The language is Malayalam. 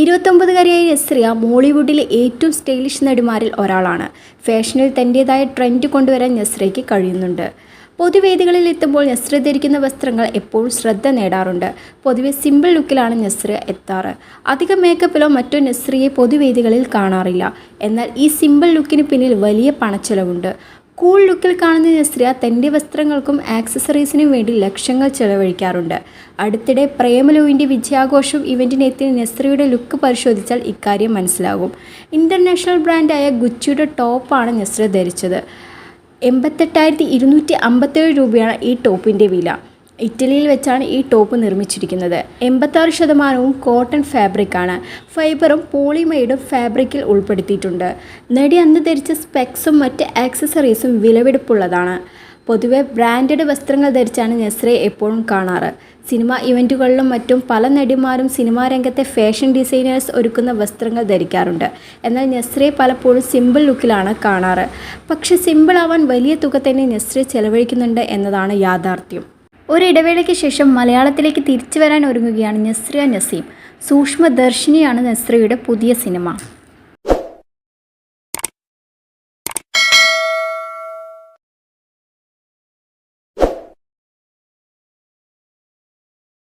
ഇരുപത്തൊമ്പതുകാരിയായ നസ്രിയ മോളിവുഡിലെ ഏറ്റവും സ്റ്റൈലിഷ് നടിമാരിൽ ഒരാളാണ്. ഫാഷനിൽ തന്റേതായ ട്രെൻഡ് കൊണ്ടുവരാൻ നസ്രയ്ക്ക് കഴിയുന്നുണ്ട്. പൊതുവേദികളിൽ എത്തുമ്പോൾ നസ്ര ധരിക്കുന്ന വസ്ത്രങ്ങൾ എപ്പോഴും ശ്രദ്ധ നേടാറുണ്ട്. പൊതുവെ സിമ്പിൾ ലുക്കിലാണ് നസ്ര എത്താറ്. അധികം മേക്കപ്പിലോ മറ്റോ നസ്രിയെ പൊതുവേദികളിൽ കാണാറില്ല. എന്നാൽ ഈ സിമ്പിൾ ലുക്കിന് പിന്നിൽ വലിയ പണച്ചെലവുണ്ട്. കൂൾ ലുക്കിൽ കാണുന്ന നസ്രിയ തന്റെ വസ്ത്രങ്ങൾക്കും ആക്സസറീസിനും വേണ്ടി ലക്ഷങ്ങൾ ചെലവഴിക്കാറുണ്ട്. അടുത്തിടെ പ്രേമലുവിന്റെ വിജയാഘോഷം ഇവന്റിനെത്തിയ നസ്രിയുടെ ലുക്ക് പരിശോധിച്ചാൽ ഇക്കാര്യം മനസ്സിലാകും. ഇന്റർനാഷണൽ ബ്രാൻഡായ ഗുച്ചിയുടെ ടോപ്പാണ് നസ്രിയ ധരിച്ചത്. എൺപത്തെട്ടായിരത്തി ഇരുന്നൂറ്റി അമ്പത്തേഴ് രൂപയാണ് ഈ ടോപ്പിന്റെ വില. ഇറ്റലിയിൽ വെച്ചാണ് ഈ ടോപ്പ് നിർമ്മിച്ചിരിക്കുന്നത്. എൺപത്താറ് ശതമാനവും കോട്ടൺ ഫാബ്രിക്കാണ് ഫൈബറും പോളിമൈഡും ഫാബ്രിക്കിൽ ഉൾപ്പെടുത്തിയിട്ടുണ്ട്. നടി അന്ന് ധരിച്ച സ്പെക്സും മറ്റ് ആക്സസറീസും വിലവെടുപ്പുള്ളതാണ് പൊതുവെ ബ്രാൻഡഡ് വസ്ത്രങ്ങൾ ധരിച്ചാണ് നെസ്രെ എപ്പോഴും കാണാറ്. സിനിമ ഇവന്റുകളിലും മറ്റും പല നടിമാരും സിനിമാ രംഗത്തെ ഫാഷൻ ഡിസൈനേഴ്സ് ഒരുക്കുന്ന വസ്ത്രങ്ങൾ ധരിക്കാറുണ്ട്. എന്നാൽ നെസ്രെ പലപ്പോഴും സിമ്പിൾ ലുക്കിലാണ് കാണാറ്. പക്ഷേ സിമ്പിൾ ആവാൻ വലിയ തുക തന്നെ നെസ്രെ ചെലവഴിക്കുന്നുണ്ട് എന്നതാണ് യാഥാർത്ഥ്യം. ഒരിടവേളയ്ക്ക് ശേഷം മലയാളത്തിലേക്ക് തിരിച്ചു വരാൻ ഒരുങ്ങുകയാണ് നസ്രിയ നസീം. സൂക്ഷ്മദർശിനിയാണ് നസ്രിയയുടെ പുതിയ സിനിമ.